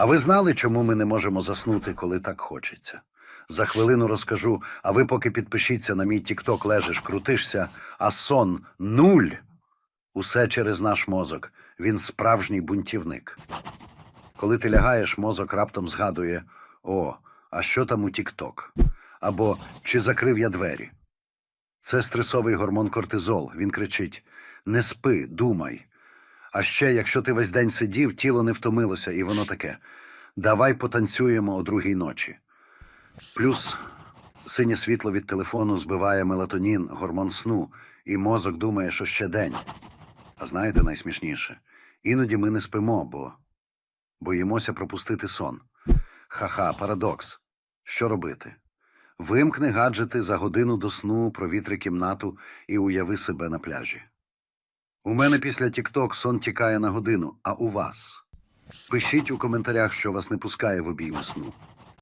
А ви знали, чому ми не можемо заснути, коли так хочеться? За хвилину розкажу, а ви поки підпишіться на мій тікток, лежиш, крутишся, а сон нуль. Усе через наш мозок. Він справжній бунтівник. Коли ти лягаєш, мозок раптом згадує: О, а що там у тікток? Або чи закрив я двері? Це стресовий гормон кортизол. Він кричить: Не спи, думай. А ще, якщо ти весь день сидів, тіло не втомилося, і воно таке: Давай потанцюємо о другій ночі. Плюс синє світло від телефону збиває мелатонін, гормон сну, і мозок думає, що ще день. А знаєте найсмішніше? Іноді ми не спимо, бо боїмося пропустити сон. Ха-ха, парадокс. Що робити? Вимкни гаджети за годину до сну, провітри кімнату і уяви себе на пляжі. У мене після TikTok сон тікає на годину, а у вас? Пишіть у коментарях, що вас не пускає в обійми сну.